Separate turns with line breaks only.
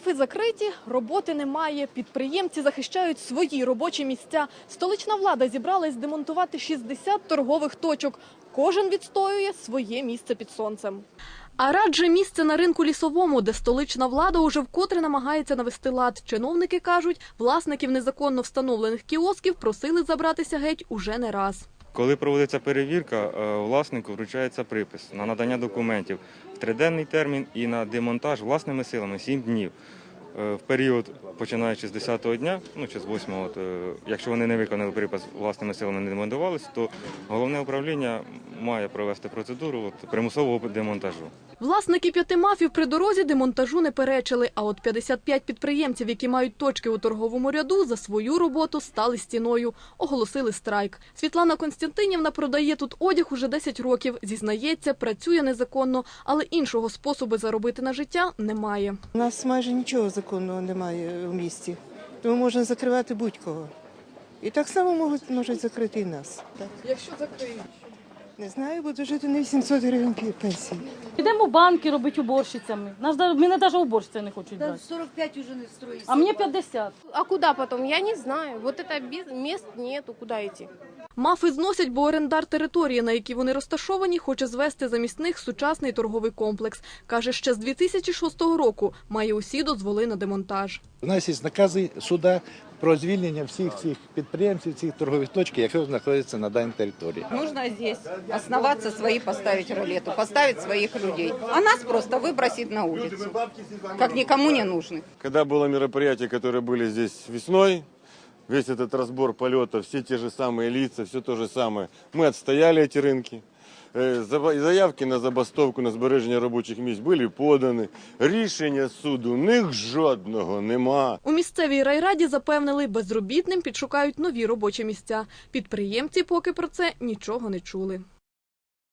Мафи закриті, роботи немає. Підприємці захищають свої робочі місця. Столична влада зібралась демонтувати 60 торгових точок. Кожен відстоює своє місце під сонцем. А радже місце на ринку лісовому, де столична влада уже вкотре намагається навести лад. Чиновники кажуть, власників незаконно встановлених кіосків просили забратися геть уже не раз.
Коли проводиться перевірка, е, власнику вручається припис на надання документів в триденний термін і на демонтаж власними силами 7 днів. Е, В період, починаючи з 10-го дня, ну чи з 8-го, е, якщо вони не виконали припис власними силами, не демонтувалися, то головне управління має провести процедуру от, примусового демонтажу.
Власники п'яти мафів при дорозі демонтажу не перечили, а от 55 підприємців, які мають точки у торговому ряду, за свою роботу стали стіною, оголосили страйк. Світлана Константинівна продає тут одяг уже 10 років. Зізнається, працює незаконно, але іншого способу заробити на життя немає.
У нас майже нічого законного немає в місті, тому можна закривати будь-кого. І так само можуть, можуть закрити і нас. Так.
Якщо закриють.
Не знаю, буду жити на 800 гривень пенсії.
Підемо в банки робити уборщицями. Да- мене навіть уборщиця не хочуть
Да,
брати.
45 уже не строится.
А мені 50.
А куда потом? Я не знаю. Вот это без мест нету, куда идти?
Мафи зносять, бо орендар території, на якій вони розташовані, хоче звести замість них сучасний торговий комплекс. Каже, ще з 2006 року має усі дозволи на демонтаж.
У нас є накази суда про звільнення всіх цих підприємців, цих торгових точок, які знаходяться на даній території.
Нужно здесь основаться, свои поставить ролету, поставить своих людей. А нас просто выбросить на улицу, как никому не нужны.
Когда было мероприятие, которые были здесь весной, весь этот разбор полетов, все те же самые лица, все то же самое, мы отстояли эти рынки. Е, Заявки на забастовку, на збереження робочих місць були подані. Рішення суду них жодного нема.
У місцевій райраді запевнили, безробітним підшукають нові робочі місця. Підприємці поки про це нічого не чули.